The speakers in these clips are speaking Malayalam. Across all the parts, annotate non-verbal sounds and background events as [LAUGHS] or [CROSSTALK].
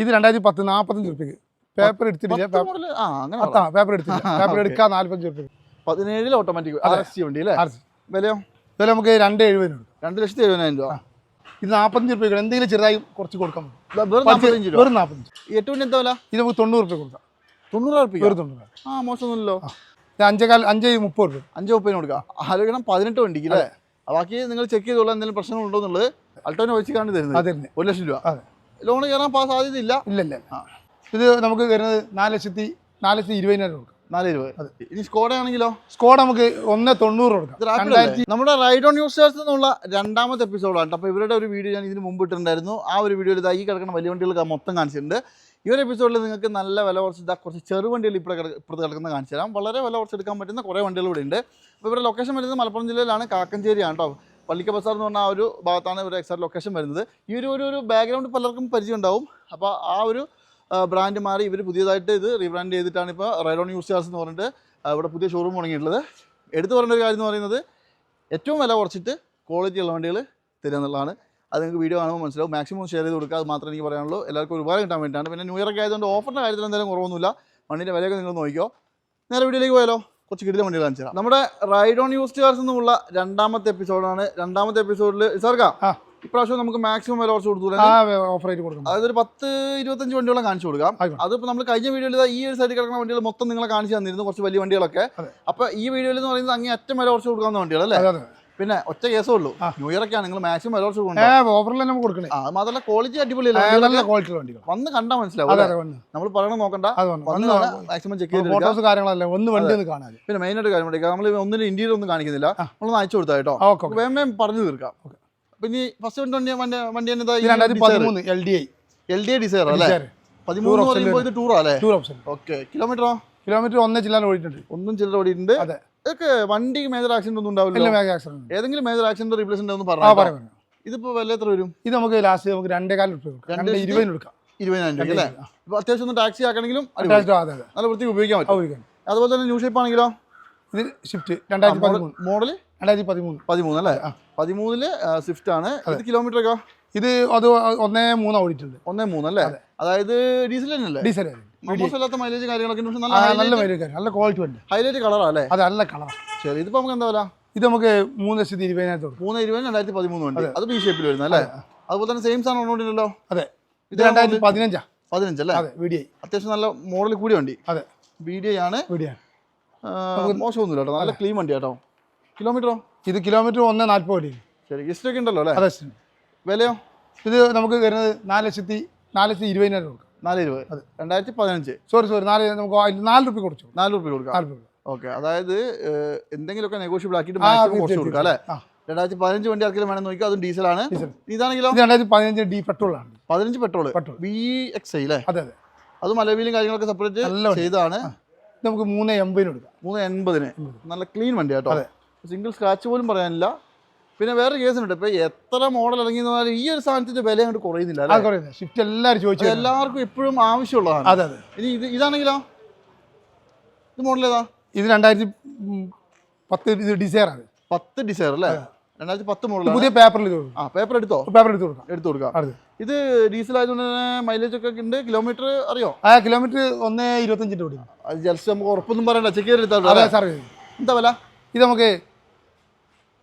ഇത് രണ്ടായിരത്തി പത്ത് നാൽപ്പത്തഞ്ച് റുപ്യക്ക് പേപ്പർ എടുത്തിട്ടില്ല ആ പേപ്പർ എടുത്തില്ല പേപ്പർ ഓക്കേ. എടുക്കാൻ നാല്പത്തഞ്ച് റുപ്യക്ക് പതിനേഴിൽ ഓട്ടോമാറ്റിക് ആർ എസ് വണ്ടി അല്ലേ? വിലയോ? വില നമുക്ക് രണ്ട് എഴുപതിന് കൊടുക്കും. രണ്ട് ലക്ഷത്തി എഴുപതിനായിരം രൂപ. ഇത് നാൽപ്പത്തഞ്ച് രൂപ എന്തെങ്കിലും ചെറുതായി കുറച്ച് കൊടുക്കാം വെറും നാൽപ്പത്തഞ്ച് ഏറ്റവും നാൽപ്പത്തഞ്ച് എന്താ വില? ഇത് നമുക്ക് തൊണ്ണൂറ് രൂപ കൊടുക്കാം. തൊണ്ണൂറ് റുപ്യ വെറും തൊണ്ണൂറ്. ആ മോശമൊന്നുമില്ലല്ലോ. അഞ്ചേകാൽ അഞ്ച് മുപ്പത് റുപ്യ അഞ്ച് മുപ്പതിന് കൊടുക്കാം. ആലോചിക്കണം പതിനെട്ട് വണ്ടിക്ക് അല്ലേ? ബാക്കി നിങ്ങൾ ചെക്ക് ചെയ്തോളാം എന്തെങ്കിലും പ്രശ്നങ്ങളുണ്ടോ എന്നുള്ളത്. അൾട്ടോനെ വെച്ച് കാണി തരുന്നത്. ഒരു ലക്ഷം രൂപ. അതെ. ലോൺ കയറാൻ പാ സാധ്യതയില്ല ഇല്ല ഇല്ല ആ. ഇത് നമുക്ക് വരുന്നത് നാല് ലക്ഷത്തി നാല് ലക്ഷത്തി ഇരുപതിനായിരം കൊടുക്കും. നാല് ഇരുപത്. ഇനി സ്കോഡ ആണെങ്കിലോ? സ്കോഡ് നമുക്ക് ഒന്ന് തൊണ്ണൂറ് കൊടുക്കാം? നമ്മുടെ റൈഡ് ഓൺ യൂസേഴ്സ് എന്നുള്ള രണ്ടാമത്തെ എപ്പിസോഡാണ് അപ്പോൾ ഇവരുടെ ഒരു വീഡിയോ ഞാൻ ഇതിന് മുമ്പ് ഇട്ടിട്ടുണ്ടായിരുന്നു. ആ ഒരു വീഡിയോയിൽ ഇതായി ഈ കിടക്കുന്ന വലിയ വണ്ടികൾ മൊത്തം കാണിച്ചിട്ടുണ്ട്. ഈ ഒരു എപ്പിസോഡിൽ നിങ്ങൾക്ക് നല്ല വില കുറച്ച് ഇതാ കുറച്ച് ചെറു വണ്ടികൾ ഇപ്പോൾ ഇപ്പുറത്ത് കിടക്കുന്ന കാണിച്ചു തരാം. വളരെ വില കുറച്ച് എടുക്കാൻ പറ്റുന്ന കുറേ വണ്ടികൾ ഇവിടെ ഉണ്ട് അപ്പോൾ ഇവരുടെ ലൊക്കേഷൻ വരുന്നത് മലപ്പുറം ജില്ലയിലാണ്. കാക്കഞ്ചേരിയാണ് കേട്ടോ. പള്ളിക്ക ബസാർ എന്ന് പറഞ്ഞ ആ ഒരു ഭാഗത്താണ് ഇവരുടെ എക്സാക്ട് ലൊക്കേഷൻ വരുന്നത്. ഈ ഒരു ഒരു ഒരു ബാക്ക്ഗ്രൗണ്ട് പലർക്കും പരിചയം ഉണ്ടാവും അപ്പോൾ ആ ഒരു ബ്രാൻഡ് മാറി ഇവർ പുതിയതായിട്ട് ഇത് റീബ്രാൻഡ് ചെയ്തിട്ടാണ് ഇപ്പോൾ റൈഡോൺ യൂസിയാസ് എന്ന് പറഞ്ഞിട്ട് ഇവിടെ പുതിയ ഷോറൂം തുടങ്ങിയിട്ടുള്ളത്. എടുത്തു പറയേണ്ട ഒരു കാര്യം എന്ന് പറയുന്നത് ഏറ്റവും വില കുറച്ചിട്ട് ക്വാളിറ്റി ഉള്ള വണ്ടികൾ തരിക എന്നുള്ളതാണ്. അത് നിങ്ങൾക്ക് വീഡിയോ കാണുമ്പോൾ മനസ്സിലാവും. മാക്സിമം ഷെയർ ചെയ്ത് കൊടുക്കുക. അത് മാത്രമേ എനിക്ക് പറയാനുള്ളൂ. എല്ലാവർക്കും ഒരുപാട് കിട്ടാൻ വേണ്ടിയിട്ടാണ്. പിന്നെ ന്യൂ ഇയർ ഒക്കെ ആയതുകൊണ്ട് ഓഫറിന്റെ കാര്യത്തിൽ എന്തായാലും കുറവൊന്നുമില്ല വണ്ടിന്റെ വിലയൊക്കെ നിങ്ങൾ നോക്കിയോ നേരെ വീഡിയോയിലേക്ക് പോയാലോ? കുറച്ച് കിടില വണ്ടികൾ കാണിച്ചു തരാം. നമ്മുടെ റൈഡ് ഓൺ യൂസ് കാർസ് എന്നുള്ള രണ്ടാമത്തെ എപ്പിസോഡാണ് രണ്ടാമത്തെ എപ്പിസോഡിൽ സാർക്കാ. ഇപ്രാവശ്യം നമുക്ക് മാക്സിമം വില കുറച്ച് കൊടുത്തു ഓഫർ ആയിട്ട് കൊടുക്കാം. അതായത് ഒരു പത്ത് ഇരുപത്തഞ്ച് വണ്ടികളും കാണിച്ചു കൊടുക്കാം. അതിപ്പോൾ നമ്മൾ കഴിഞ്ഞ വീഡിയോയിൽ ഈ ഒരു സൈഡിൽ കിടക്കുന്ന വണ്ടികൾ മൊത്തം നിങ്ങളെ കാണിച്ചു തന്നിരുന്നു കുറച്ച് വലിയ വണ്ടികളൊക്കെ. അപ്പൊ അപ്പോൾ ഈ വീഡിയോയിൽ എന്ന് പറയുന്നത് അങ്ങേ അറ്റം വില കുറച്ച് കൊടുക്കാവുന്ന വണ്ടികൾ അല്ലേ പിന്നെ ഒറ്റ കേസേ ഉള്ളൂ ന്യൂ ഇയർ ഒക്കെയാണ്. നിങ്ങൾ മാക്സിമം ഏ കൊടുക്കണം ഓഫറിൽ നമുക്ക് കൊടുക്കണേ അത് മാത്രമല്ല ക്വാളിറ്റി അടിപൊളിയല്ല? നല്ല ക്വാളിറ്റി വണ്ടികൾ വന്ന് കണ്ടാൽ മനസ്സിലാവും നമ്മൾ പറയണത് നോക്കണ്ട. മാക്സിമം ചെക്ക് ചെയ്ത് ഫോട്ടോസ് കാര്യങ്ങളല്ല? ഒന്ന് വണ്ടി കാണാൻ. പിന്നെ മെയിൻ ആയിട്ട് കാര്യം നമ്മൾ ഒന്നിനും ഇന്ത്യയിൽ ഒന്നും കാണിക്കുന്നില്ല. നമ്മളൊന്ന് അയച്ചു കൊടുത്താൽ കേട്ടോ. വേഗം വേഗം പറഞ്ഞു തീർക്കാം. പിന്നെ ഫസ്റ്റ് വണ്ടി വണ്ടി വണ്ടി രണ്ടായിരത്തി പതിമൂന്ന് L D I L D A Dzire അല്ലേ? പതിമൂന്ന് പറയുമ്പോൾ ഇത് ടൂറാ അല്ലേ? ടൂർ ഓപ്ഷൻ ഓക്കെ കിലോമീറ്ററോ കിലോമീറ്റർ ഒന്നേ ജില്ലാൻ ഓടിയിട്ടുണ്ട്. ഒന്നും ചില്ലറ ഓടിയിട്ടുണ്ട്. അതെ. ഇതൊക്കെ വണ്ടി മേജർ ആക്സിഡന്റ് ഒന്നും ഉണ്ടാവില്ല. മേജർ ആക്സിഡന്റ് ഏതെങ്കിലും മേജർ ആക്സിഡന്റ് റീപ്ലേസ്മെന്റ് ഒന്ന് പറഞ്ഞു പറയാം. ഇതിപ്പോ വില എത്ര വരും? ഇത് നമുക്ക് ലാസ്റ്റ് നമുക്ക് രണ്ടേ കാലം രണ്ട് ഇരുപതിന് കൊടുക്കാം. ഇരുപതിനായിരം രൂപ അല്ലേ. ഇപ്പൊ അത്യാവശ്യം ഒന്ന് ടാക്സി ആക്കണമെങ്കിലും നല്ല വൃത്തി ഉപയോഗിക്കാൻ പറ്റും. ഉപയോഗിക്കാം. അതുപോലെ തന്നെ ന്യൂ ഷേപ്പ് ആണെങ്കിലോ? ഇത് ഷിഫ്റ്റ് രണ്ടായിരത്തി പതിമൂന്ന്. മോഡൽ രണ്ടായിരത്തി പതിമൂന്ന്. പതിമൂന്ന് അല്ലേ. പതിമൂന്നിൽ സ്വിഫ്റ്റ് ആണ്. ഇത് കിലോമീറ്റർ ഒക്കെ? ഇത് അത് ഒന്നേ മൂന്ന് ഓടിയിട്ടുണ്ട്. ഒന്നേ മൂന്ന് അല്ലേ? അതായത് ഡീസൽ തന്നെയല്ലേ? ഡീസൽ മൈലേജ് കാര്യങ്ങളൊക്കെ പക്ഷെ നല്ല നല്ല മൈലേജ് നല്ല ക്വാളിറ്റി വണ്ടി ഹൈലൈറ്റ് കളറാ അല്ലേ? അത് നല്ല കളർ ശരി ഇതിപ്പോ നമുക്ക് എന്താ വില? ഇത് നമുക്ക് മൂന്ന് ലക്ഷത്തി ഇരുപതിനായിരത്തോളം മൂന്ന് ഇരുപത് രണ്ടായിരത്തി പതിമൂന്ന് ഉണ്ട് അത്. ബി ഷേപ്പിൽ വരുന്നത് അല്ലേ? അതുപോലെ തന്നെ സെയിം സാധനം ഉണ്ടല്ലോ അതെ. ഇത് രണ്ടായിരത്തി പതിനഞ്ചാ. പതിനഞ്ചല്ലേ അതെ വി ഡി ഐ അത്യാവശ്യം നല്ല മോഡൽ കൂടിയ വണ്ടി. അതെ. ഡി ആണ്. വി ഡി ഐ ആ, മോശമൊന്നുമില്ല കേട്ടോ. നല്ല ക്ലീൻ വണ്ടി കേട്ടോ. കിലോമീറ്ററോ ഇത് കിലോമീറ്റർ ഒന്ന് നാൽപ്പത് ശരി ഹിസ്റ്ററി ഒക്കെ ഉണ്ടല്ലോ അല്ലേ? അതെ വിലയോ? ഇത് നമുക്ക് വരുന്നത് നാല് ലക്ഷത്തി നാല് ലക്ഷത്തി ഇരുപതിനായിരം കൊടുക്കാം. നാല് ഇരുപത്. രണ്ടായിരത്തി പതിനഞ്ച്. സോറി സോറി നാല് നമുക്ക് നാല് റുപ്യ കൊടുത്തു. നാല് റുപ്യ കൊടുക്കാം. ഓക്കെ അതായത് എന്തെങ്കിലുമൊക്കെ നെഗോഷ്യബിൾ ആക്കിയിട്ട് മാക്സിമം കുറച്ച് കൊടുക്കാം അല്ലേ? രണ്ടായിരത്തി പതിനഞ്ച് വണ്ടി ആർക്കെങ്കിലും വേണമെന്ന് നോക്കി അതും ഡീസലാണ് ഡീസൽ. ഇതാണെങ്കിലോ? ഇതാണെങ്കിലും രണ്ടായിരത്തി പതിനഞ്ച് ഡി പെട്രോൾ ആണ്. പതിനഞ്ച് പെട്രോൾ ബി എക്സ് ഐ അല്ലേ അതെ അതെ. അത് അലവിലും കാര്യങ്ങളൊക്കെ സെപ്പറേറ്റ് ചെയ്താണ് നമുക്ക് മൂന്ന് എൺപതിന് കൊടുക്കാം. മൂന്ന് എൺപതിന്. നല്ല ക്ലീൻ വണ്ടി കേട്ടോ അതെ. സിംഗിൾ സ്ക്രാച്ച് പോലും പറയാനില്ല. പിന്നെ വേറെ കേസുണ്ട്. ഇപ്പൊ എത്ര മോഡൽ ഇറങ്ങി പറഞ്ഞാലും ഈ ഒരു സാധനത്തിന്റെ വില അങ്ങോട്ട് കുറയുന്നില്ല ഷിഫ്റ്റ് എല്ലാവരും ചോദിച്ചു എല്ലാവർക്കും ഇപ്പോഴും ആവശ്യമുള്ളതാണ്. അതെ അതെ. ഇനി ഇത് ഇതാണെങ്കിലോ? ഇത് മോഡൽ ഏതാ? ഇത് രണ്ടായിരത്തി പത്ത് ഇത് ഡിസൈർ ആണ്. പത്ത് ഡിസൈർ അല്ലേ? രണ്ടായിരത്തി പത്ത് മോഡൽ പുതിയ പേപ്പറിൽ ആ പേപ്പർ എടുത്തോ? പേപ്പർ എടുത്തു കൊടുക്കാം. എടുത്തു കൊടുക്കാം. ഇത് ഡീസൽ ആയതുകൊണ്ട് തന്നെ മൈലേജ് ഒക്കെ ഉണ്ട്. കിലോമീറ്റർ അറിയോ? ആ കിലോമീറ്റർ ഒന്ന് ഇരുപത്തഞ്ചിന്റെ ഓടി അത് ജസ്റ്റ് നമുക്ക് ഉറപ്പൊന്നും പറയണ്ട. ചെക്ക് ചെയ്തെടുത്താൽ എന്താ വില? ഇത് നമുക്ക്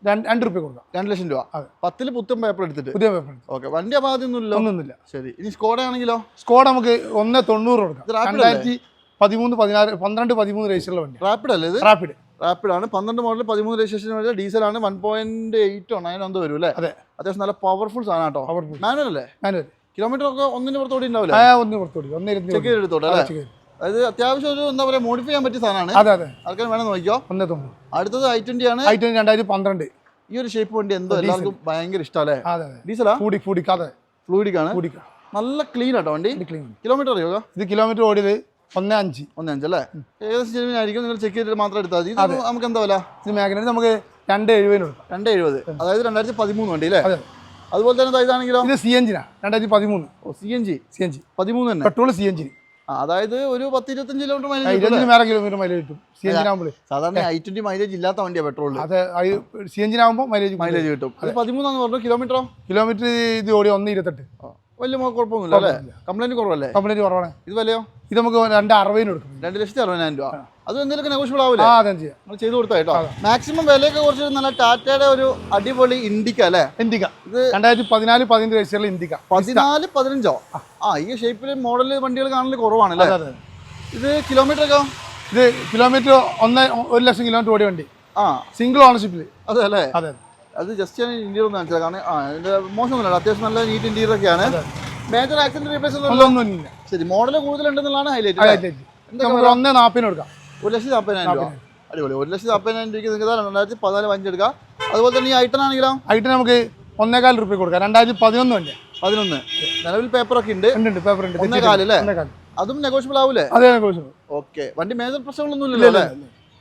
രണ്ട് രൂപ റുപ്യ കൊടുക്കാം. രണ്ട് ലക്ഷം രൂപ. അതെ. പത്തിൽ പുത്തൻ പേപ്പർ എടുത്തിട്ട്. പുതിയ പേപ്പർ ഓക്കെ. വണ്ടി അപാകത്തൊന്നുമില്ലല്ലോ ഒന്നുമില്ല ശരി. ഇനി സ്കോഡ് ആണെങ്കിലോ? സ്കോഡ് നമുക്ക് ഒന്ന് തൊണ്ണൂറ് കൊടുക്കാം. രണ്ടായിരത്തി പതിമൂന്ന് പതിനാറ് പന്ത്രണ്ട് പതിമൂന്ന് രജിസ്റ്ററുള്ള വണ്ടി റാപ്പിഡ് അല്ലേ ഇത്? റാപ്പിഡ് റാപ്പിഡ് ആണ്. പന്ത്രണ്ട് മോഡൽ പതിമൂന്ന് രജിസ്ട്രേഷൻ വരെ ഡീസലാണ് വൺ പോയിന്റ് എയ്റ്റോ നയൻ എന്തോ വരും അല്ലേ അതെ. അത്യാവശ്യം നല്ല പവർഫുൾ സാധനം കേട്ടോ. പവർഫുൾ മാനുവൽ അല്ലേ? മാനുവൽ കിലോമീറ്റർ ഒക്കെ ഒന്നിന് പുറത്തോടി ഉണ്ടാവില്ല ഒന്നിന് ഒന്ന് പുറത്തോടി ഒന്നിരുന്ന് ചെക്ക് എടുത്തോട്ടെ അല്ലേ? അതായത് അത്യാവശ്യം ഒരു എന്താ പറയുക മോഡിഫൈ ചെയ്യാൻ പറ്റിയ സാധനമാണ്. അതെ അതെ. ആൾക്കാർ വേണം നോക്കിയോ ഒന്ന് തോന്നുന്നു അടുത്തത് ഐ ട്വന്റി ആണ്. ഐ ട്വന്റി രണ്ടായിരത്തി പന്ത്രണ്ട് ഈ ഒരു ഷേപ്പ് വണ്ടി എന്തോ എല്ലാവർക്കും ഭയങ്കര ഇഷ്ടമല്ലേ ഫ്ലൂയിഡിക് ആണ്. നല്ല ക്ലീൻ ആട്ടോ വണ്ടി. ക്ലീൻ കിലോമീറ്റർ അറിയോ ഇത് കിലോമീറ്റർ ഓടിയത് ഒന്ന് അഞ്ച്. ഒന്ന് അഞ്ചല്ലേ ഏകദേശം ജെനുവിനായിരിക്കും നിങ്ങൾ ചെക്ക് ചെയ്തിട്ട് മാത്രം എടുത്താൽ മതി. ഇത് നമുക്ക് എന്താ വില? ഇത് മാഗ്നറ്റ് നമുക്ക് രണ്ട് എഴുപതിന് രണ്ട് എഴുപത്. അതായത് രണ്ടായിരത്തി പതിമൂന്ന് വണ്ടി അല്ലേ? അതുപോലെ തന്നെ ഇതാണെങ്കിലോ? ഇത് സി എൻ ജിനാ രണ്ടായിരത്തി പതിമൂന്ന് C N G C N G പതിമൂന്ന് തന്നെ. പെട്രോൾ സി എൻ ജി അതായത് ഒരു പത്ത് ഇരുപത്തഞ്ച് കിലോമീറ്റർ മൈലേജ് കിലോമീറ്റർ മൈലേജ് കിട്ടും. സി സാധാരണ ഐ ട്വന്റി മൈലേജ് ഇല്ലാത്ത വണ്ടിയാണ് പെട്രോൾ അത് സി എൻ ജിനാകുമ്പോൾ മൈലേജ് മൈലേജ് കിട്ടും. അത് പതിമൂന്നാന്ന് പറഞ്ഞു? കിലോമീറ്ററോ കിലോമീറ്റർ ഇത് ഓടി ഒന്ന് ഇരുപത്തെട്ട്. വലിയ കുഴപ്പമൊന്നുമില്ല അല്ലേ? കംപ്ലൈന്റ് കുറവല്ലേ? കംപ്ലൈന്റ് കുറവാണ്. ഇത് വിലയോ? ഇത് നമുക്ക് രണ്ട് അറുപതിന് കൊടുക്കും. രണ്ട് ലക്ഷത്തി അറുപതിനായിരം രൂപ അത് എന്തെങ്കിലും നെഗോഷ്യബിൾ ആവില്ല ആ അതെ ചെയ്യാം. നമ്മൾ ചെയ്ത് കൊടുത്താ കേട്ടോ. മാക്സിമം വിലയൊക്കെ കുറച്ച് നല്ല ടാറ്റയുടെ ഒരു അടിപൊളി ഇൻഡിക്ക അല്ലേ? ഇൻഡിക്ക. ഇത് രണ്ടായിരത്തി പതിനാല് പതിനഞ്ച് രജിസ്റ്ററിൽ ഇൻഡിക്ക. പതിനാല് പതിനഞ്ചോ? ആ. ഈ ഷേപ്പിൽ മോഡൽ വണ്ടികൾ കാണൽ കുറവാണ് അല്ലേ? ഇത് കിലോമീറ്റർ ഒക്കെ ഇത് കിലോമീറ്റർ ഒന്ന് ഒരു ലക്ഷം കിലോമീറ്റർ ഓടിയ വണ്ടി. ആ. സിംഗിൾ ഓണർഷിപ്പിൽ അതെ അല്ലേ? അതെ. അത് ജസ്റ്റ് ഞാൻ ഇന്റീരിയർ ഒന്ന് കാണിച്ചത് കാരണം ആ ഇതിന്റെ മോശമൊന്നുമില്ല അത്യാവശ്യം നല്ല നീറ്റ് ഇന്റീരിയർ ഒക്കെയാണ്. മേജർ ആക്സിഡന്റ് റീപ്ലേസ് അതൊന്നുമില്ല. ശരി മോഡൽ കൂടുതലുണ്ടെന്നുള്ളതാണ് ഹൈലൈറ്റ് ഒന്ന് നാൽപ്പതിന് കൊടുക്കാം. ഒരു ലക്ഷത്തി നാൽപ്പതിനായിരം രൂപ. അടിപൊളി. ഒരു ലക്ഷത്തി നാൽപ്പതിനായിരം രൂപയ്ക്ക് നിങ്ങൾക്ക് രണ്ടായിരത്തി പതിനാല് വഞ്ചെടുക്കാം അതുപോലെ തന്നെ ഈ ഐട്ടൺ ആണെങ്കിലോ? ആയിട്ട് നമുക്ക് ഒന്നേകാൽ റുപ്യ കൊടുക്കാം. രണ്ടായിരത്തി പതിനൊന്ന് വണ്ടി പതിനൊന്ന്. നിലവിൽ പേപ്പറൊക്കെ ഉണ്ട്. ഉണ്ട് പേപ്പർ ഉണ്ട്. ഒന്നേകാൽ അല്ലേ? ഒന്നേകാൽ അതും നെഗോഷ്യബിൾ ആവൂലേ? അതെ നെഗോഷ്യബിൾ ഓക്കെ വണ്ടി മേജർ പ്രശ്നങ്ങളൊന്നും ഇല്ലല്ലോ അല്ലേ?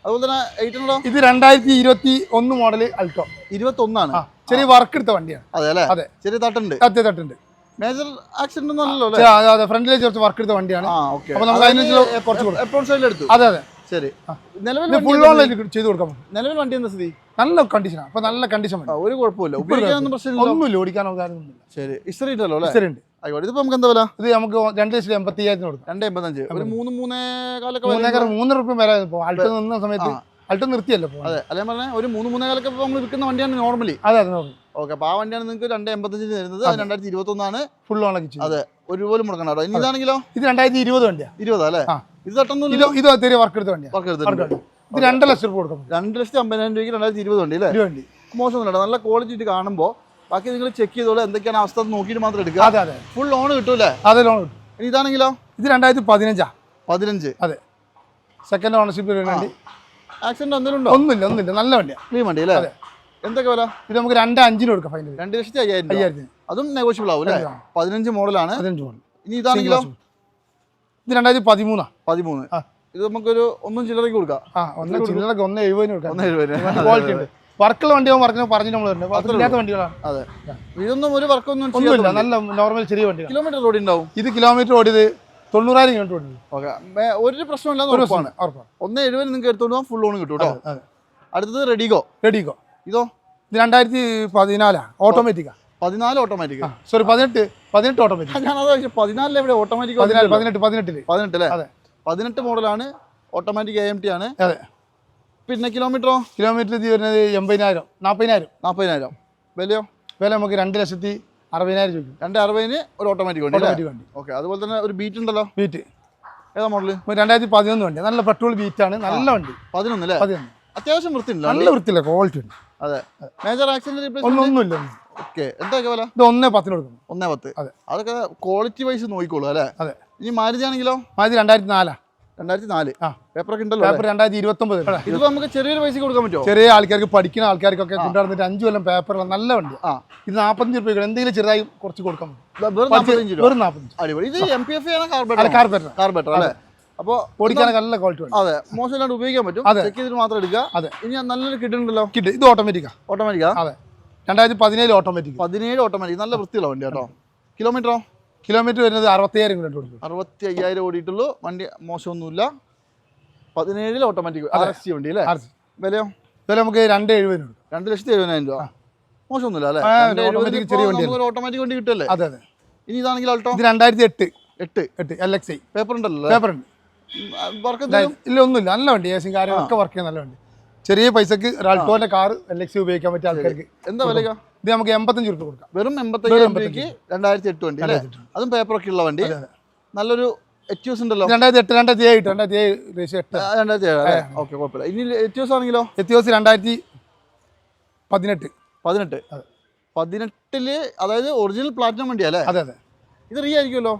അതുപോലെ തന്നെ ഐറ്റണോ ഇത് രണ്ടായിരത്തി ഇരുപത്തി ഒന്ന് മോഡൽ അൾട്ടോ ഇരുപത്തി ഒന്നാണ് ചെറിയ വർക്ക് എടുത്ത വണ്ടിയാണ്. അതെ അല്ലേ? അതെ. ചെറിയ തട്ടുണ്ട്. അതെ തട്ടുണ്ട്. മേജർ ആക്സിഡന്റ് ഒന്നും അല്ലല്ലോ അതെ, അതെ. ഫ്രണ്ടിലേക്ക് കുറച്ച് വർക്ക് എടുത്ത വണ്ടിയാണ്. ആ ഓക്കെ. അപ്പൊ നമുക്ക് അതിന് ചില കുറച്ച് കൊടുക്കാം. സൈഡിൽ എടുത്തു? അതെ അതെ. ശരി. നിലവിൽ ഫുൾ ഓൺലൈൻ ചെയ്ത് കൊടുക്കാം? നിലവിൽ വണ്ടി എന്താ സ്ഥിതി? നല്ല കണ്ടീഷനാണ് അപ്പൊ നല്ല കണ്ടീഷൻ ഒരു കുഴപ്പമില്ല. ഒന്നുമില്ല. കാര്യമൊന്നുമില്ല ശരി. ഇസ്റ്ററി ഉണ്ടല്ലോ ശരി ഉണ്ട്. ആയിക്കോട്ടെ. ഇതിപ്പോ നമുക്ക് എന്താ വില? ഇത് നമുക്ക് രണ്ട് ലക്ഷത്തി എൺപത്തി അയ്യായിരത്തിന് കൊടുക്കാം. രണ്ട് എൺപത്തഞ്ച്. ഒരു മൂന്ന് മൂന്നേ കാലൊക്കെ മൂന്നേക്കർ മൂന്ന് റുപ്യ വരെ ഇപ്പോൾ അൾട്ടോ നിന്ന സമയത്ത് അൾട്ടോ നിർത്തിയല്ലോ അതെ. അല്ലേ ഒരു മൂന്ന് മൂന്നേ കാലൊക്കെ നമ്മൾ വിൽക്കുന്ന വണ്ടിയാണ് നോർമലി അതെ അതെ നോക്കി. ഓക്കെ അപ്പോൾ ആ വണ്ടിയാണ് നിങ്ങൾക്ക് രണ്ട് എൺപത്തഞ്ചിന് തരുന്നത്. അത് രണ്ടായിരത്തി ഇരുപത്തൊന്നാണ് ഫുൾ ഓണക്കി അതെ. ഒരു പോലും മുടക്കണ്ട കേട്ടോ. ഇനി ഇതാണെങ്കിലോ? ഇത് രണ്ടായിരത്തി ഇരുപത് വണ്ടിയാണ് ഇരുപതാ അല്ലേ? ഇത് ഇത് ചെറിയ വർക്ക് എടുത്ത വണ്ടിയാണ് വർക്ക് എടുത്തിട്ടുണ്ട്. ഇത് രണ്ട് ലക്ഷം രൂപ കൊടുക്കാം. രണ്ട് ലക്ഷത്തി അമ്പതിനായിരം രൂപയ്ക്ക് രണ്ടായിരത്തി ഇരുപത് വണ്ടി അല്ലേ? വണ്ടി. മോശമൊന്നുമില്ല. നല്ല ക്വാളിറ്റി കാണുമ്പോൾ ബാക്കി നിങ്ങൾ ചെക്ക് ചെയ്തോളൂ എന്തൊക്കെയാണ് അവസ്ഥ നോക്കിയിട്ട് മാത്രം എടുക്കുക. അതെ അതെ. ഫുൾ ലോൺ കിട്ടൂലേ അതെ ലോൺ കിട്ടും. ഇനി ഇതാണെങ്കിലോ? ഇത് രണ്ടായിരത്തി പതിനഞ്ചാ. പതിനഞ്ച് അതെ സെക്കൻഡ് ഓണർഷിപ്പ് വേണ്ടി. ആക്സിഡന്റ് ഒന്നും ഉണ്ടോ ഒന്നുമില്ല ഒന്നുമില്ല. നല്ല വണ്ടിയാണ് ക്ലീൻ വണ്ടി അല്ലേ? അതെ. എന്തൊക്കെ വില? ഇത് നമുക്ക് രണ്ട് അഞ്ചിന് കൊടുക്കാം ഫൈനൽ രണ്ട് ലക്ഷത്തി അയ്യായിരം അയ്യായിരത്തിന്. അതും നെഗോഷ്യബിൾ ആവും അല്ലേ? പതിനഞ്ച് മോഡലാണ്. പതിനഞ്ച് മോഡൽ. ഇനി ഇതാണെങ്കിലോ? ഇത് രണ്ടായിരത്തി പതിമൂന്നാ. പതിമൂന്ന് ഇത് നമുക്കൊരു ഒന്നും ചില്ലറയ്ക്ക് കൊടുക്കാം. ആ ഒന്ന് ചില്ലറക്ക് ഒന്ന് എഴുപതിന് കൊടുക്കാം. ഒന്ന് എഴുപതിന്. ക്വാളിറ്റി ഉണ്ട്. വർക്കുള്ള വണ്ടി പറഞ്ഞു പറഞ്ഞു നമ്മൾ വരുന്നത്. അതില്ലാത്ത വണ്ടികളാണ്. അതെ. ഇതൊന്നും ഒരു വർക്കൊന്നും ഒന്നുമില്ല. നല്ല നോർമൽ ചെറിയ വണ്ടി കിലോമീറ്റർ റോഡ് ഉണ്ടാവും? ഇത് കിലോമീറ്റർ ഓടിയത് തൊണ്ണൂറായിരം കിലോമീറ്റർ ഓടി ഓക്കെ. ഒരു ഉറപ്പാണ്. ഉറപ്പാണ്. ഒന്ന് എഴുപത് നിങ്ങൾക്ക് എടുത്തോണ്ട് പോകാൻ ഫുൾ ഓൺ കിട്ടും കേട്ടോ. അടുത്തത് റെഡിഗോ. റെഡിഗോ. ഇതോ? ഇത് രണ്ടായിരത്തി പതിനാലാ. ഓട്ടോമാറ്റിക്കാ പതിനാല് ഓട്ടോമാറ്റിക് സോറി പതിനെട്ട്. പതിനെട്ട് ഓട്ടോമാറ്റിക് ഞാൻ അതാ പതിനാലിൽ എവിടെ ഓട്ടോമാറ്റിക് പതിനെട്ട് പതിനെട്ടിൽ. പതിനെട്ട് അല്ലേ അതെ. പതിനെട്ട് മോഡലാണ് ഓട്ടോമാറ്റിക് എ എം ടി ആണ്. അതെ. പിന്നെ കിലോമീറ്ററോ കിലോമീറ്റർ ഇത് വരുന്നത് എൺപതിനായിരം നാൽപ്പതിനായിരം നാൽപ്പതിനായിരം വിലയോ? വില നമുക്ക് രണ്ട് ലക്ഷത്തി അറുപതിനായിരം രൂപ രണ്ട് അറുപതിന് ഒരു ഓട്ടോമാറ്റിക് വണ്ടി ഓട്ടോമാറ്റിക് വണ്ടി. ഓക്കെ അതുപോലെ തന്നെ ഒരു ബീറ്റ് ഉണ്ടല്ലോ? ബീറ്റ് ഏതാ മോഡൽ രണ്ടായിരത്തി പതിനൊന്ന് വണ്ടി. നല്ല പെട്രോൾ ബീറ്റാണ് നല്ല വണ്ടി. പതിനൊന്ന് അല്ലേ? പതിനൊന്ന്. അത്യാവശ്യം വൃത്തിയുണ്ട് നല്ല വൃത്തിയില്ല ക്വാളിറ്റി ഉണ്ട്. അതെ. മേജർ ആക്സിഡന്റ് ഒന്നും റീപ്ലേസ്മെന്റ് ഒന്നുമില്ല ഒന്നും. ഓക്കെ എന്തൊക്കെ വില? ഇത് ഒന്നേ പത്തിന് കൊടുക്കുന്നു. ഒന്നേ പത്ത്. അതെ. അതൊക്കെ ക്വാളിറ്റി വൈസ് നോക്കിക്കോളൂ അല്ലേ? അതെ. ഇനി മാരുതി ആണെങ്കിലോ? മാരുതി രണ്ടായിരത്തി നാലാ. രണ്ടായിരത്തി നാല് ആ. പേപ്പറൊക്കെ ഉണ്ടല്ലോ പേപ്പർ രണ്ടായിരത്തി ഇത് നമുക്ക് ചെറിയൊരു പൈസ കൊടുക്കാൻ പറ്റുമോ ചെറിയ ആൾക്കാർക്ക് പഠിക്കുന്ന ആൾക്കാർക്കൊക്കെ കൊണ്ടുവന്നിട്ട് അഞ്ചു കൊല്ലം പേപ്പർ നല്ല വണ്ടി. ആ. ഇത് നാൽപ്പത്തഞ്ച് രൂപ എന്തെങ്കിലും ചെറുതായി കുറച്ച് കൊടുക്കാൻ വെറും നാൽപ്പത്തഞ്ച് ഇത് എം പി എഫ് ആണ് അല്ല കാർബേറ്റർ കാർപ്പറ്റർ കാർബേറ്റർ അല്ലേ? അപ്പോൾ ഓടിക്കാൻ നല്ല ക്വാളിറ്റി അതെ മോശമില്ലാണ്ട് ഉപയോഗിക്കാൻ പറ്റും. ചെക്ക് ചെയ്തിട്ട് മാത്രം എടുക്കുക. അതെ. ഇനി നല്ലൊരു കിട്ടുന്നുണ്ടല്ലോ കിട്ടും ഇത് ഓട്ടോമാറ്റിക്കാ ഓട്ടോമാറ്റിക്കാ അതെ. രണ്ടായിരത്തി പതിനേഴ് ഓട്ടോമാറ്റിക് പതിനേഴ് ഓട്ടോമാറ്റിക് നല്ല വൃത്തിയുള്ള വണ്ടി കേട്ടോ. കിലോമീറ്ററോ കിലോമീറ്റർ വരുന്നത് അറുപത്തയ്യായിരം കിലോമീറ്റർ കൊടുക്കും അറുപത്തി അയ്യായിരം ഓടിയിട്ടുള്ളൂ. വണ്ടി മോശമൊന്നുമില്ല. പതിനേഴിൽ ഓട്ടോമാറ്റിക് ആർ വണ്ടി അല്ലേ. വിലയോ? വില നമുക്ക് രണ്ട് എഴുപതിന് രണ്ട് ലക്ഷത്തി എഴുപതിനായിരം രൂപ. മോശമൊന്നുമില്ല അല്ലേ? ചെറിയ ഓട്ടോമാറ്റിക് വണ്ടി കിട്ടുമല്ലേ? അതെ അതെ. ഇനി ഇതാണെങ്കിൽ ഓട്ടോ ഇത് രണ്ടായിരത്തി എട്ട്. എട്ട് എട്ട് എൽ എക്സ് ഐ പേപ്പർ ഉണ്ടല്ലോ പേപ്പർ ഉണ്ട് വർക്ക് ഇല്ല ഒന്നുമില്ല. നല്ല വണ്ടി. ഏകദേശം കാര്യങ്ങളൊക്കെ വർക്ക് ചെയ്യുന്ന നല്ല വണ്ടി. ചെറിയ പൈസക്ക് ഒരു അൾട്ടോന്റെ കാർ എൽ എക്സ് ഉപയോഗിക്കാൻ പറ്റിയ ആൾക്കാർക്ക് എന്താ വിലയോ ഇത് നമുക്ക് എൺപത്തഞ്ച് രൂപ കൊടുക്കാം. വെറും രൂപയ്ക്ക് രണ്ടായിരത്തി എട്ട് വണ്ടി അല്ലേ? അതും പേപ്പറൊക്കെ ഉള്ള വണ്ടി. നല്ലൊരു എറ്റ്യൂസ് ഉണ്ടല്ലോ? രണ്ടായിരത്തി എട്ട് രണ്ടായിരത്തി ഏഴ് രണ്ടായിരത്തി ഏഴ് എട്ട്. രണ്ടായിരത്തി ഏഴ് ഓക്കെ കുഴപ്പമില്ല. ഇനി എറ്റ്യൂസ് ആണെങ്കിലോ? എത്തിയോസ് രണ്ടായിരത്തി പതിനെട്ട്. പതിനെട്ട്. പതിനെട്ടിൽ അതായത് ഒറിജിനൽ പ്ലാറ്റിനം വണ്ടിയാ അല്ലേ? അതെ അതെ. ഇത് റീ ആയിരിക്കുമല്ലോ?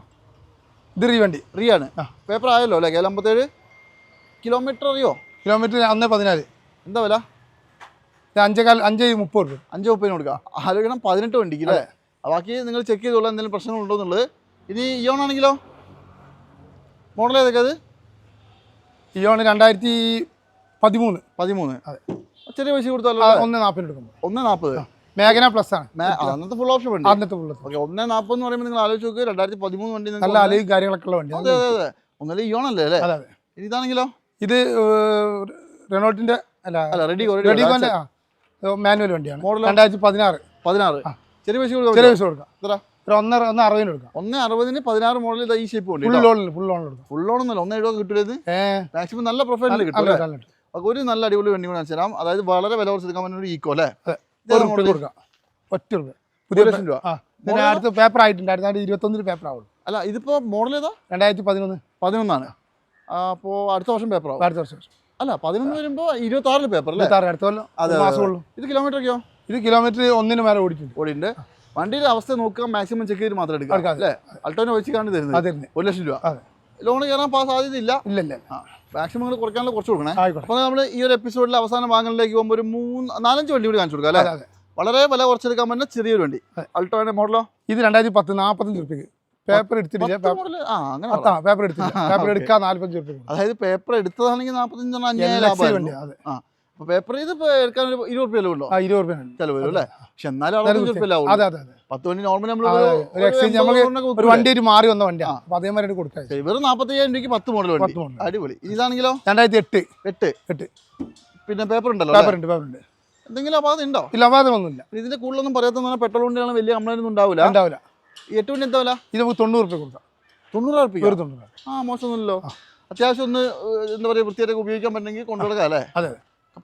ഇത് റീ വണ്ടി. റീ ആണ്. പേപ്പർ ആയല്ലോ അല്ലേ? കേരളം അമ്പത്തേഴ്? കിലോമീറ്റർ അറിയോ? കിലോമീറ്റർ അന്ന് പതിനാല്. എന്താ വില? അഞ്ചേകാൽ അഞ്ച് മുപ്പത് രൂപ. അഞ്ച് മുപ്പതിന് കൊടുക്കാം. ആലോചിക്കണം പതിനെട്ട് വണ്ടിക്ക് അല്ലേ? ബാക്കി നിങ്ങൾ ചെക്ക് ചെയ്തോളാം എന്തെങ്കിലും പ്രശ്നങ്ങളുണ്ടോ എന്നുള്ളത്. ഇനി ഇയോൺ ആണെങ്കിലോ? മോഡൽ ഏതൊക്കെ അത്? ഇയോൺ രണ്ടായിരത്തി പതിമൂന്ന്. പതിമൂന്ന്. അതെ. ചെറിയ പൈസ കൊടുത്താലോ ഒന്ന് നാൽപ്പതിന് എടുക്കും ഒന്ന് നാൽപ്പത്. മേഘന പ്ലസ് ആണ്. അന്നത്തെ ഫുൾ ഓപ്ഷൻ വണ്ടി? അന്നത്തെ ഫുൾ ഓക്കെ ഒന്ന് നാൽപ്പത് എന്ന് പറയുമ്പോൾ നിങ്ങൾ ആലോചിച്ച് നോക്കുക രണ്ടായിരത്തി പതിമൂന്ന് വണ്ടി നല്ല അലയും കാര്യങ്ങളൊക്കെ ഉള്ള വണ്ടി അതെ അതെ അതെ. ഒന്നല്ല ഇയോൺ അല്ലേ അല്ലേ? അതെ അതെ. ഇതാണെങ്കിലോ? ഇത് റെനോൾട്ടിന്റെ അല്ല അല്ല റെഡി റെഡിഗോന്റെ മാനുവൽ വണ്ടിയാണ്? രണ്ടായിരത്തി പതിനാറ്. പതിനാറ് ചെറിയ പൈസ കൊടുക്കാം ചെറിയ പൈസ കൊടുക്കാം. എത്ര ഒരു ഒന്നര ഒന്ന് അറുപതിന് കൊടുക്കാം. ഒന്ന് അറുപതിന് പതിനാറ് മോഡൽ ഇതാ ഈ ഷേപ്പ് ഫുൾ ലോണിൽ ഫുൾ ലോണിൽ കൊടുക്കാം. ഫുൾ ലോൺ ഒന്നല്ല ഒന്ന് എഴുപത് കിട്ടിയത് മാക്സിമം നല്ല പ്രൊഫൈലിൽ കിട്ടും. അപ്പോൾ ഒരു നല്ല അടിപൊളി വണ്ടി കൂടെ തരാം അതായത് വളരെ വില കുറച്ച് എടുക്കാൻ പറ്റുന്ന ഒരു ഈക്കോ അല്ലേ? കൊടുക്കാം. ഒറ്റ രൂപ പുതിയ ലക്ഷം രൂപ? അടുത്ത പേപ്പർ ആയിട്ടുണ്ട് അടുത്ത ഇരുപത്തൊന്നിന് പേപ്പർ ആവുള്ളൂ. അല്ല ഇതിപ്പോ മോഡൽ ഏതാ? രണ്ടായിരത്തി പതിനൊന്ന് പതിനൊന്നാണ് അപ്പോ അടുത്ത വർഷം പേപ്പർ ആവും. അടുത്ത വർഷം. അല്ല പതിനൊന്ന് വരുമ്പോൾ ഇരുപത്തി ആറിൽ പേപ്പർ അല്ലേ? ഇരുപത്താറ് അടുത്ത കൊല്ലം. മാസമുള്ളൂ ഇത് കിലോമീറ്റർ ഒക്കെയോ ഇത് കിലോമീറ്റർ ഒന്നിന് മേലെ ഓടിയിട്ടുണ്ട്. വണ്ടിയുടെ അവസ്ഥ നോക്കുക മാക്സിമം ചെക്ക് ചെയ്ത് മാത്രം എടുക്കാം. അല്ലേ? അൾട്ടോനെ വെച്ചിട്ടാണ് തരുന്നത്. ഒരു ലക്ഷം രൂപ. ലോൺ കയറാൻ പാ സാധ്യത ഇല്ല ഇല്ല ഇല്ല. മാക്സിമം നിങ്ങൾ കുറയ്ക്കാനുള്ള കുറച്ച് കൊടുക്കണേ. അപ്പൊ അപ്പോൾ നമ്മൾ ഈ ഒരു എപ്പിസോഡിലെ അവസാന ഭാഗങ്ങളിലേക്ക് പോകുമ്പോൾ ഒരു മൂന്ന് നാലഞ്ച് വണ്ടി കൂടി കാണിച്ചു കൊടുക്കാം അല്ലേ? വളരെ വില കുറച്ചെടുക്കാൻ പറ്റുന്ന ചെറിയൊരു വണ്ടി. അൾട്ടോയുടെ മോഡലോ ഇത് രണ്ടായിരത്തി പത്ത് നാൽപ്പത്തഞ്ച് റുപ്യക്ക് പേപ്പർ എടുത്തിട്ടില്ല. ആ അങ്ങനെ പറ. പേപ്പർ എടുത്തില്ല. [LAUGHS] പേപ്പർ എടുക്കാൻ നാല്പത്തഞ്ച് റുപ്യ അതായത് പേപ്പർ എടുത്തതാണെങ്കിൽ നാൽപ്പത്തഞ്ചെണ്ണം വണ്ടി അതെ. ആ അപ്പോൾ പേപ്പർ ഇത് എടുക്കാൻ ഒരു ഇരുപത് രൂപ ഉണ്ടോ? ആ ഇരുപത് റുപ്യ ചിലവ് വരും അല്ലേ? പക്ഷെ എന്നാലും അറുപത്തഞ്ച് അതെ അതെ അതെ പത്ത് വണ്ടി നോർമലി നമ്മൾ. ഒരു എക്സ്ചേഞ്ച് നമ്മൾ ഒരു വണ്ടി ഒരു മാറി വന്ന വണ്ടിയാണ് അപ്പൊ അതേമാതിരി കൊടുക്കാം വെറും നാൽപ്പത്തയ്യായിരം രൂപയ്ക്ക് പത്ത് മോഡൽ വണ്ടി. അടിപൊളി. ഇതാണെങ്കിലോ? രണ്ടായിരത്തി എട്ട്. എട്ട്. എട്ട് പിന്നെ പേപ്പർ ഉണ്ടല്ലോ പേപ്പർ? ഉണ്ട് പേപ്പർ ഉണ്ട്. എന്തെങ്കിലും അപാകത ഉണ്ടോ? ഇല്ല അപാതമൊന്നുമില്ല ഇതിന്റെ കൂടുതലൊന്നും പറയാത്ത പെട്രോൾ വണ്ടിയാണ് വലിയ കംപ്ലൈന്റ് ഒന്നും ഉണ്ടാവില്ല ഉണ്ടാവില്ല ഈ എട്ട് വണ്ടി എന്താ വില? ഇത് നമുക്ക് തൊണ്ണൂറ് റുപ്യ കൊടുക്കാം. തൊണ്ണൂറ് ഉറപ്പിക്കാം ഒരു തൊണ്ണൂറ്. ആ മോശമൊന്നുമില്ലല്ലോ. അത്യാവശ്യം ഒന്ന് എന്താ പറയുക വൃത്തിയായിട്ട് ഉപയോഗിക്കാൻ പറ്റണമെങ്കിൽ കൊണ്ടുകൊടുക്കാം അല്ലേ? അതെ.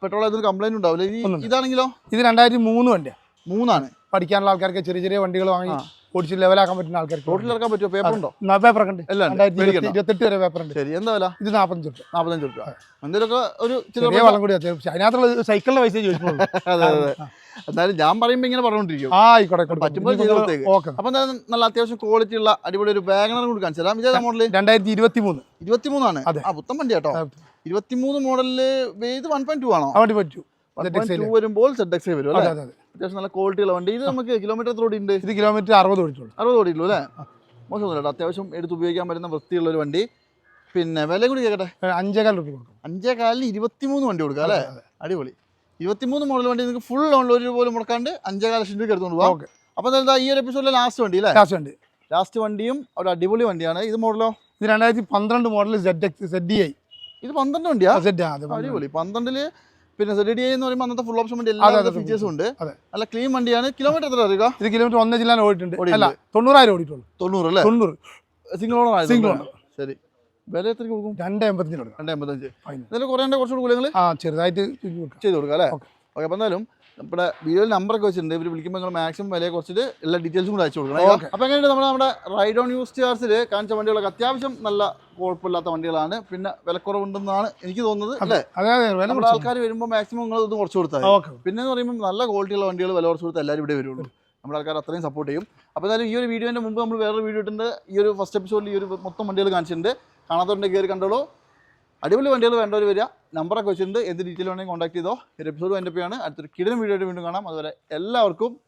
പെട്രോൾ അതിന് കംപ്ലൈന്റ് ഉണ്ടാവില്ല? ഇതാണെങ്കിലോ? ഇത് രണ്ടായിരത്തി മൂന്ന് വണ്ടിയാണ് മൂന്നാണ്. പഠിക്കാനുള്ള ആൾക്കാർക്ക് ചെറിയ ചെറിയ വണ്ടികൾ വാങ്ങി. ഓടിച്ച് ലെവലാക്കാൻ പറ്റുന്ന ആൾക്കാർക്ക് റോഡിലിറക്കാൻ പറ്റുമോ? പേപ്പർ ഉണ്ടോ. പേപ്പർ ഉണ്ട് ഇരുപത്തി-. ഇരുപത്തെട്ട് വരെ പേപ്പർ ഉണ്ട് ശരി എന്താ വില? ഇത് നാൽപ്പത്തഞ്ച് രൂപ നാൽപ്പത്തഞ്ച് രൂപ എന്തെങ്കിലുമൊക്കെ ഒരു ചെറിയ വളം കൂടി അതിനകത്തുള്ള സൈക്കിളിന്റെ പൈസ ചോദിച്ചു [LAUGHS] അതെ അതെ എന്നാലും ഞാൻ പറയുമ്പോൾ ഇങ്ങനെ പറഞ്ഞുകൊണ്ടിരിക്കും ആ ആയിക്കോട്ടെ. പറ്റുമ്പോൾ അപ്പം നല്ല അത്യാവശ്യം ക്വാളിറ്റി ഉള്ള അടിപൊളി ഒരു വാഗണർ കൂടി കാണിച്ചു തരാം. മോഡൽ രണ്ടായിരത്തി ഇരുപത്തി മൂന്ന് ഇരുപത്തിമൂന്നാണ്? അതെ. ആ പുത്തൻ വണ്ടി കേട്ടോ. ഇരുപത്തിമൂന്ന് മോഡലിൽ ഇത് വൺ പോയിന്റ് ടു ആണോ? വൺ പോയിന്റ് ടു വരുമ്പോൾ സെഡ് എക്സ് വരും അല്ലേ? അതെ അതെ അത്യാവശ്യം നല്ല ക്വാളിറ്റി ഉള്ള വണ്ടി. ഇത് നമുക്ക് കിലോമീറ്റർ എത്ര ഓടിയുണ്ട് ഇത് കിലോമീറ്റർ അറുപത് ഓടിച്ചുള്ളൂ. അറുപത് ഓടിയുള്ളൂ അല്ലേ? മോശമൊന്നുമില്ല കേട്ടോ. അത്യാവശ്യം എടുത്ത് ഉപയോഗിക്കാൻ പറ്റുന്ന വൃത്തിയുള്ള ഒരു വണ്ടി. പിന്നെ വില കൂടി കേൾക്കട്ടെ അഞ്ചേകാൽ രൂപ കൊടുക്കും. അഞ്ചേ കാലിന് ഇരുപത്തിമൂന്ന് വണ്ടി കൊടുക്കാം അല്ലേ? അടിപൊളി. ഇരുപത്തിമൂന്ന് മോഡൽ വണ്ടി നിങ്ങൾക്ക് ഫുൾ ലോണിൽ ഒരു പോലും മുടക്കാണ്ട് അഞ്ചേ കാല ലക്ഷം രൂപ എടുത്തുകൊണ്ട് പോകാം അപ്പോൾ എന്താ ഈ ഒരു എപ്പിസോഡിലെ ലാസ്റ്റ് വണ്ടി അല്ലേ? ലാസ്റ്റ് വണ്ടി. ലാസ്റ്റ് വണ്ടിയും ഒരു അടിപൊളി വണ്ടിയാണ്. ഇത് മോഡലോ ഇത് രണ്ടായിരത്തി പന്ത്രണ്ട് model Z X Z I ഇത് പന്ത്രണ്ട് വണ്ടിയാ? സെഡ്. അടിപൊളി. പന്ത്രണ്ടിൽ പിന്നെ റെഡി ഡി എന്ന് പറയുമ്പോൾ അന്നത്തെ ഫുൾ ഓപ്ഷൻ വണ്ടി എല്ലാ ഫീച്ചേഴ്സും ഉണ്ട്. അല്ല ക്ലീൻ വണ്ടിയാണ്. കിലോമീറ്റർ എത്ര അറിയുക? ഇത് കിലോമീറ്റർ ഒന്നേ ജില്ലാൻ ഓടിയിട്ടുണ്ട്. അല്ല തൊണ്ണൂറായിരം ഓടിയിട്ടുള്ളൂ. തൊണ്ണൂറ് അല്ലേ? തൊണ്ണൂറ്. സിംഗിൾ ഓണർ സിംഗിൾ ഓണർ ശരി. വില എത്ര കൊടുക്കും? രണ്ട് എൺപത്തഞ്ചിന് കൊടുക്കും. രണ്ട് എൺപത്തഞ്ച്. ഇതിൽ കുറേ കുറച്ചുകൂടി കൊടുക്കും ആ ചെറുതായിട്ട് ചെയ്ത് കൊടുക്കാം. കൊടുക്കുക അല്ലേ. ഓക്കെ. അപ്പോൾ എന്തായാലും നമ്മുടെ വീഡിയോയിൽ നമ്പറൊക്കെ വെച്ചിട്ടുണ്ട്. ഇവർ വിളിക്കുമ്പോൾ നിങ്ങൾ മാക്സിമം വില കുറച്ചിട്ട് എല്ലാ ഡീറ്റെയിൽസും കൂടെ അയച്ചു കൊടുക്കണം. അപ്പോൾ എങ്ങനെയുണ്ട് നമ്മുടെ നമ്മുടെ റൈഡ് ഓൺ യൂസ് ചാർജിൽ കാണിച്ച വണ്ടികളൊക്കെ? അത്യാവശ്യം നല്ല കുഴപ്പമില്ലാത്ത വണ്ടികളാണ്. പിന്നെ വിലക്കുറവുണ്ടെന്നാണ് എനിക്ക് തോന്നുന്നത് അല്ലേ? അതെ അതെ. വില നമ്മുടെ ആൾക്കാർ വരുമ്പോൾ മാക്സിമം നിങ്ങൾ ഇതൊന്ന് കുറച്ച് കൊടുത്താൽ ഓക്കെ. പിന്നെ എന്ന് പറയുമ്പോൾ നല്ല ക്വാളിറ്റിയുള്ള വണ്ടികൾ വില കുറച്ച് കൊടുത്താൽ എല്ലാവരും ഇവിടെ വരുള്ളൂ. നമ്മുടെ ആൾക്കാർ അത്രയും സപ്പോർട്ട് ചെയ്യും. അപ്പോൾ എന്തായാലും ഈ ഒരു വീഡിയോന്റെ മുമ്പ് നമ്മൾ വേറൊരു വീഡിയോ ഇട്ടുണ്ട് ഈ ഒരു ഫസ്റ്റ് എപ്പിസോഡിൽ ഈ ഒരു മൊത്തം വണ്ടികൾ കാണിച്ചിട്ടുണ്ട്. കാണാത്തവരുടെ കയറി കണ്ടോളൂ. അടിപൊളി വണ്ടികൾ വേണ്ടവർ വരിക. നമ്പറൊക്കെ വെച്ചിട്ടുണ്ട്. എന്ത് ഡീറ്റെയിൽ വേണമെങ്കിൽ കോൺടാക്ട് ചെയ്തോ. ഒരു എപ്പിസോഡ് എന്റെ അടുത്തൊരു കിടൻ വീഡിയോ ആയിട്ട് വീണ്ടും കാണാം. അതുപോലെ എല്ലാവർക്കും